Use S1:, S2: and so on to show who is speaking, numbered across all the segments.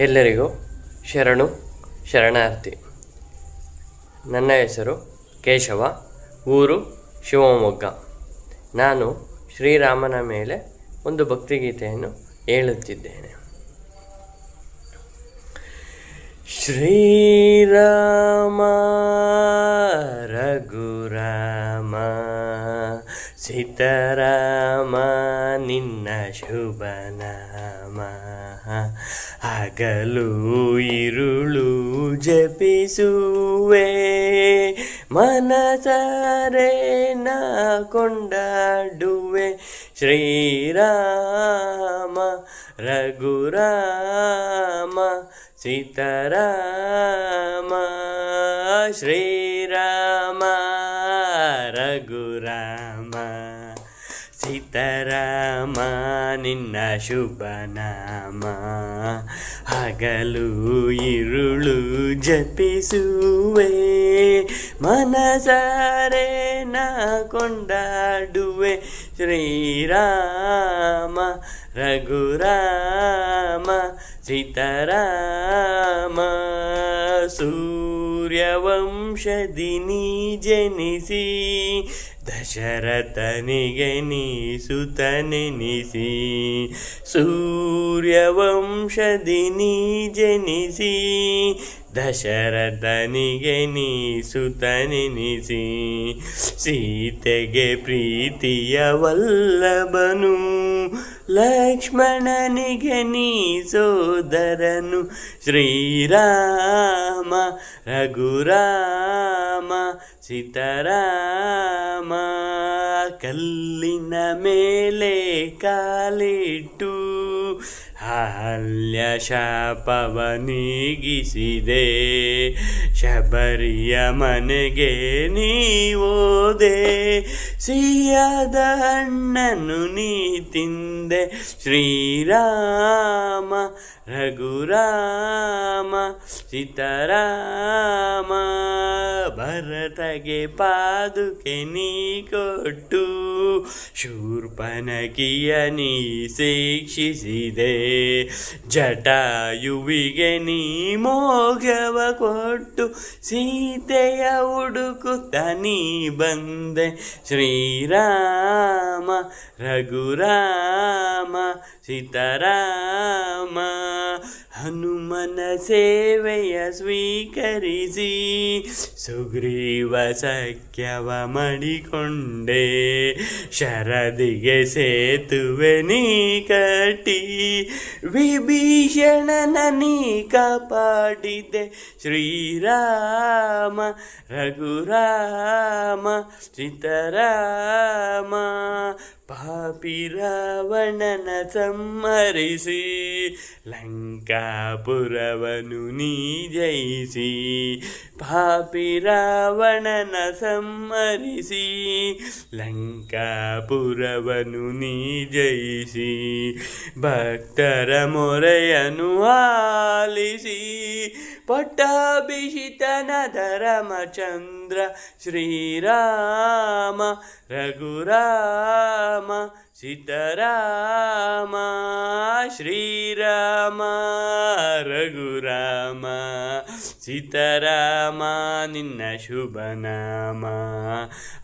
S1: ಎಲ್ಲರಿಗೂ ಶರಣು, ಶರಣಾರ್ಥಿ. ನನ್ನ ಹೆಸರು ಕೇಶವ, ಊರು ಶಿವಮೊಗ್ಗ. ನಾನು ಶ್ರೀರಾಮನ ಮೇಲೆ ಒಂದು ಭಕ್ತಿಗೀತೆಯನ್ನು ಹೇಳುತ್ತಿದ್ದೇನೆ. ಶ್ರೀರಾಮ, ರಘುರಾಮ, ಸೀತಾರಾಮ, ನಿನ್ನ ಶುಭ ನಾಮ ಹಗಲು ಇರುಳು ಜಪಿಸುವೆ ಮನಸಾರೆ ನಾ ಕೊಂಡಾಡುವೆ ಶ್ರೀರಾಮ ರಘುರಾಮ ಸೀತಾರಾಮ ಶ್ರೀರಾಮ ರಘುರಾಮ ಸೀತಾರಾಮ ನಿನ್ನ ಶುಭ ನಾಮ. ಹಗಲು ಇರುಳು ಜಪಿಸುವೆ ಮನಸಾರೆ ನಾ ಕೊಂಡಾಡುವೆ. ಶ್ರೀರಾಮ ರಘುರಾಮ ಸೀತಾರಾಮ ಸೂರ್ಯವಂಶದಿ ನೀ ಜನಿಸಿ, ದಶರಥನಿಗೆ ನೀ ಸುತನೆನಿಸಿ ಸೂರ್ಯವಂಶದಿ ನೀ ಜನಿಸಿ, ದಶರಥನಿಗೆ ನೀ ಸುತನೆನಿಸಿ ಸೀತೆಗೆ ಪ್ರೀತಿಯ ವಲ್ಲಭನು ಲಕ್ಷ್ಮಣನಿಗೆ ನೀ ಸೋದರನು ಶ್ರೀರಾಮ ರಘುರಾಮ ಸೀತಾರಾಮ ಕಲ್ಲಿನ ಮೇಲೆ ಕಾಲಿಟ್ಟು ಹಾಲ್ಯ ಶಾಪವ ನೀಗಿಸಿದೆ ಶಬರಿಯ ಮನೆಗೆ ನೀವೋದೆ. ಸಿಹಿಯಾದ ಹಣ್ಣನ್ನು ನೀ ತಿಂದೆ. ಶ್ರೀರಾಮ ರಘುರಾಮ ಸೀತಾರಾಮ. ಭರತಗೆ ಪಾದುಕೆ ನೀ ಕೊಟ್ಟು ಶೂರ್ಪನಕಿಯ ನೀ ಶಿಕ್ಷಿಸಿದೆ. ಜಟಾಯುವಿಗೆ ನೀ ಮೋಘವ ಕೊಟ್ಟು ಸೀತೆಯ ಹುಡುಕುತ್ತ ನೀ ಬಂದೆ. ಶ್ರೀರಾಮ, ರಘುರಾಮ, ಸೀತಾರಾಮ. ಹನುಮನ ಸೇವೆಯ ಸ್ವೀಕರಿಸಿ ಸುಗ್ರೀವ ಸಖ್ಯವ ಮಡಿಕೊಂಡೆ. ಶರದಿಗೆ ಸೇತುವೆ ನೀ ಕಟ್ಟಿ ವಿಭೀಷಣನ ನೀ ಕಾಪಾಡಿದೆ ಶ್ರೀರಾಮ, ರಘುರಾಮ, ಸೀತಾರಾಮ ಪಾಪಿ ರಾವಣನ ಸಂಹರಿಸಿ ಲಂಕಾಪುರವನು ನೀ ಜಯಿಸಿ ಪಾಪಿ ರಾವಣನ ಸಂಹರಿಸಿ ಲಂಕಾಪುರವನು ನೀ ಜಯಿಸಿ ಭಕ್ತರ ಮೊರೆಯನು ಆಲಿಸಿ ಪಟ್ಟಾಭಿಷಿತನದ ಚಂದ್ರ ಶ್ರೀರಾಮ ರಘುರಾಮ ಸೀತಾರಾಮ ಶ್ರೀರಾಮ, ರಘುರಾಮ ಸೀತಾರಾಮ ನಿನ್ನ ಶುಭ ನಾಮ.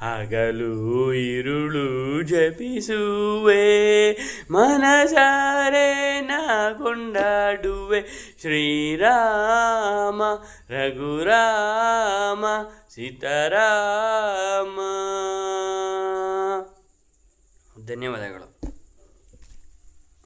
S1: ಹಗಲು ಇರುಳು ಜಪಿಸುವೆ, ಮನಸಾರೆ ನಾ ಕೊಂಡಾಡುವೆ. ಶ್ರೀರಾಮ, ರಘುರಾಮ ಸೀತಾರಾಮ ಧನ್ಯವಾದಗಳು